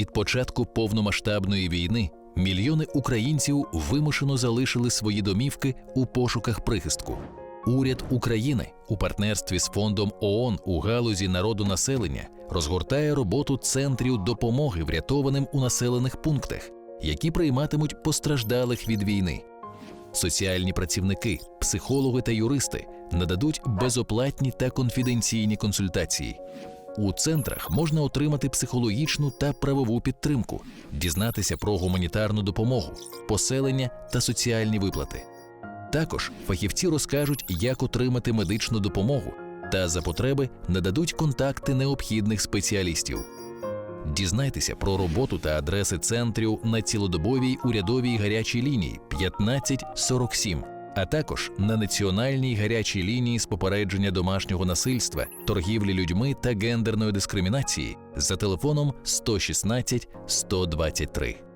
Від початку повномасштабної війни мільйони українців вимушено залишили свої домівки у пошуках прихистку. Уряд України у партнерстві з фондом ООН у галузі народонаселення розгортає роботу центрів допомоги врятованим у населених пунктах, які прийматимуть постраждалих від війни. Соціальні працівники, психологи та юристи нададуть безоплатні та конфіденційні консультації. У центрах можна отримати психологічну та правову підтримку, дізнатися про гуманітарну допомогу, поселення та соціальні виплати. Також фахівці розкажуть, як отримати медичну допомогу та за потреби нададуть контакти необхідних спеціалістів. Дізнайтеся про роботу та адреси центрів на цілодобовій урядовій гарячій лінії 1547, а також на національній гарячій лінії з попередження домашнього насильства, торгівлі людьми та гендерної дискримінації за телефоном 116 123.